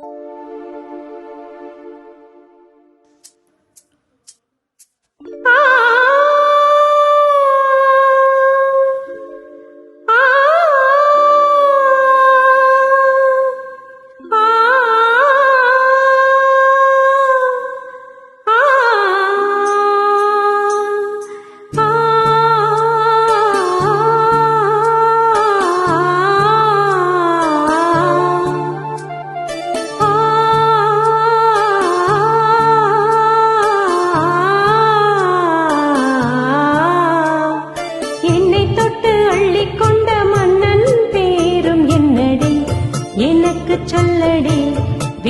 என்னை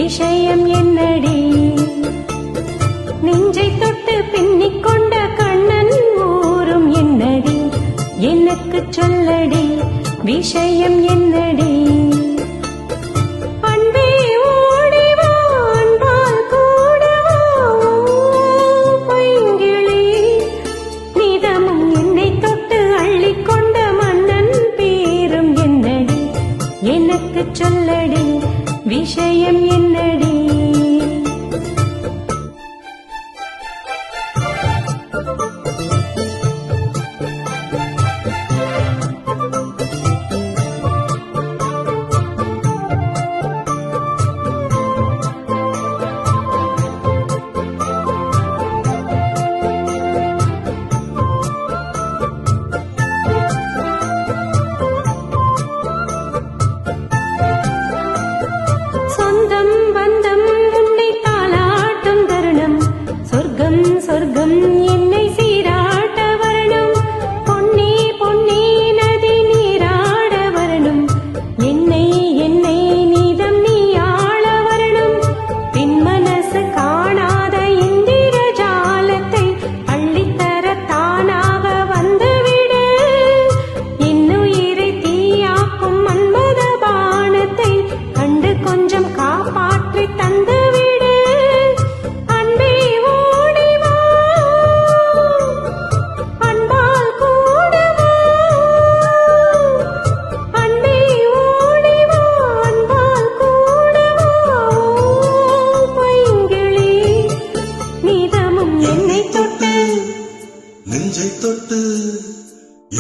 விஷயம் என்னடி? நெஞ்சை தொட்டு பின்னிக் கொண்ட கண்ணன் ஊரும் என்னடி? எனக்கு சொல்லடி விஷயம் என்னடி? அன்பே ஓடி வா, அன்பால்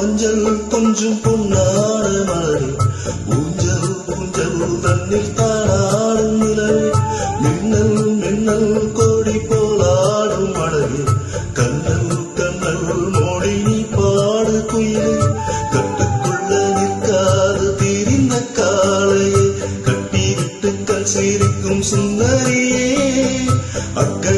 மஞ்சள் கொஞ்சம் பொன்னாட மலரே ஊஞ்சல் ஊஞ்சல் தண்ணீர் தானாடும் நிலவே மின்னல் மின்னல் கோடி போலாடும் அழகே கண்ணல் கண்ணல் மோடி நீ பாடு குயிலே. கட்டுக்குள்ள நிற்காது தீரிந்த காளையே. கட்டிவிட்டு கண் சிரிக்கும் சுந்தரியே. அக்கறை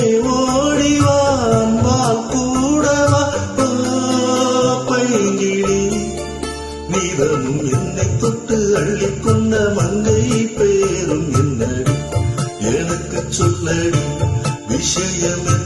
என்னை தொட்டு அள்ளி அள்ளிக்கொண்ட மங்கை பேரும் என்னடி? எனக்கு சொல்லடி விஷயம் என்னடி